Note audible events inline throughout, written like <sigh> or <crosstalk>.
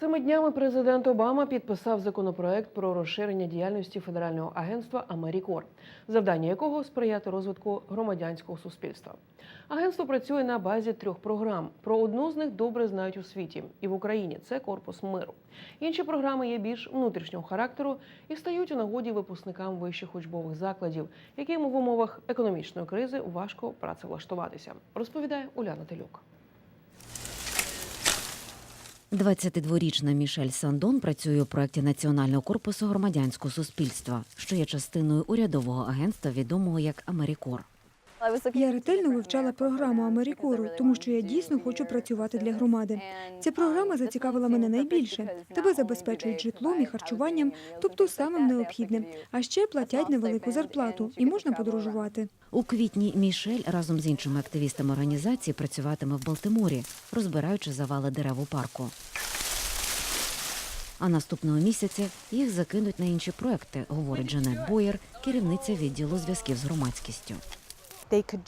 Цими днями президент Обама підписав законопроект про розширення діяльності федерального агентства Америкор, завдання якого сприяти розвитку громадянського суспільства. Агентство працює на базі трьох програм. Про одну з них добре знають у світі і в Україні. Це корпус миру. Інші програми є більш внутрішнього характеру і стають у нагоді випускникам вищих учбових закладів, яким в умовах економічної кризи важко працевлаштуватися. Розповідає Уляна Телюк. 22-річна Мішель Сандон працює у проєкті Національного корпусу громадянського суспільства, що є частиною урядового агентства, відомого як Америкор. Я ретельно вивчала програму Америкору, тому що я дійсно хочу працювати для громади. Ця програма зацікавила мене найбільше. Тебе забезпечують житлом і харчуванням, тобто самим необхідним. А ще платять невелику зарплату і можна подорожувати. У квітні Мішель разом з іншими активістами організації працюватиме в Балтиморі, розбираючи завали дерев у парку. А наступного місяця їх закинуть на інші проекти, говорить Джанет Боєр, керівниця відділу зв'язків з громадськістю.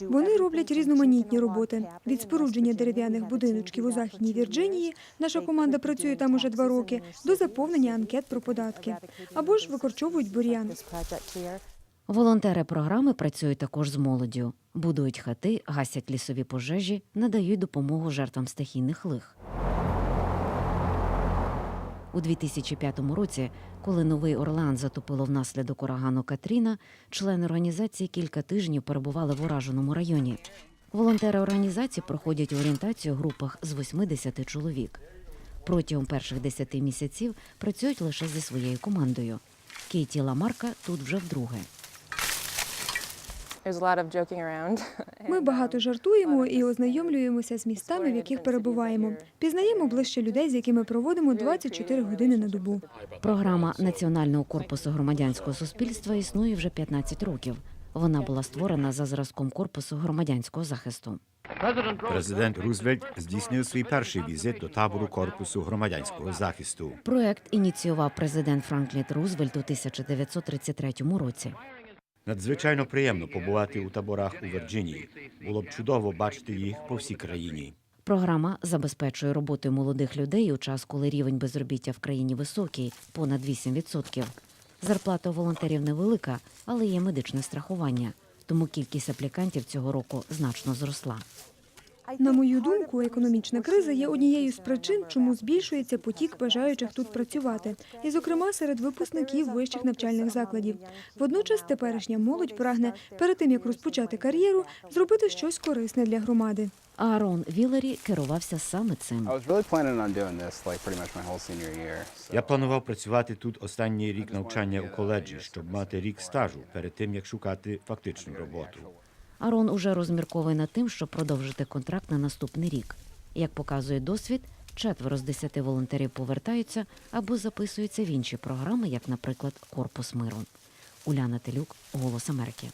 Вони роблять різноманітні роботи від спорудження дерев'яних будиночків у західній Вірджинії. Наша команда працює там уже два роки, до заповнення анкет про податки або ж викорчовують бур'ян. Волонтери програми працюють також з молоддю, будують хати, гасять лісові пожежі, надають допомогу жертвам стихійних лих. У 2005 році, коли Новий Орлеан затопило внаслідок урагану Катріна, члени організації кілька тижнів перебували в ураженому районі. Волонтери організації проходять орієнтацію в групах з 80 чоловік. Протягом перших 10 місяців працюють лише зі своєю командою. Кейті Ламарка тут вже вдруге. <laughs> Ми багато жартуємо і ознайомлюємося з містами, в яких перебуваємо. Пізнаємо ближче людей, з якими проводимо 24 години на добу. Програма Національного корпусу громадянського суспільства існує вже 15 років. Вона була створена за зразком корпусу громадянського захисту. Президент Рузвельт здійснив свій перший візит до табору корпусу громадянського захисту. Проект ініціював президент Франклін Рузвельт у 1933 році. Надзвичайно приємно побувати у таборах у Вірджинії. Було б чудово бачити їх по всій країні. Програма забезпечує роботи молодих людей у час, коли рівень безробіття в країні високий, понад 8%. Зарплата волонтерів невелика, але є медичне страхування. Тому кількість аплікантів цього року значно зросла. На мою думку, економічна криза є однією з причин, чому збільшується потік бажаючих тут працювати, і, зокрема, серед випускників вищих навчальних закладів. Водночас теперішня молодь прагне перед тим як розпочати кар'єру, зробити щось корисне для громади. Аарон Вілері керувався саме цим. Я планував працювати тут останній рік навчання у коледжі, щоб мати рік стажу перед тим, як шукати фактичну роботу. Арон уже розмірковує над тим, щоб продовжити контракт на наступний рік. Як показує досвід, четверо з десяти волонтерів повертаються або записуються в інші програми, як, наприклад, Корпус миру. Уляна Телюк, Голос Америки.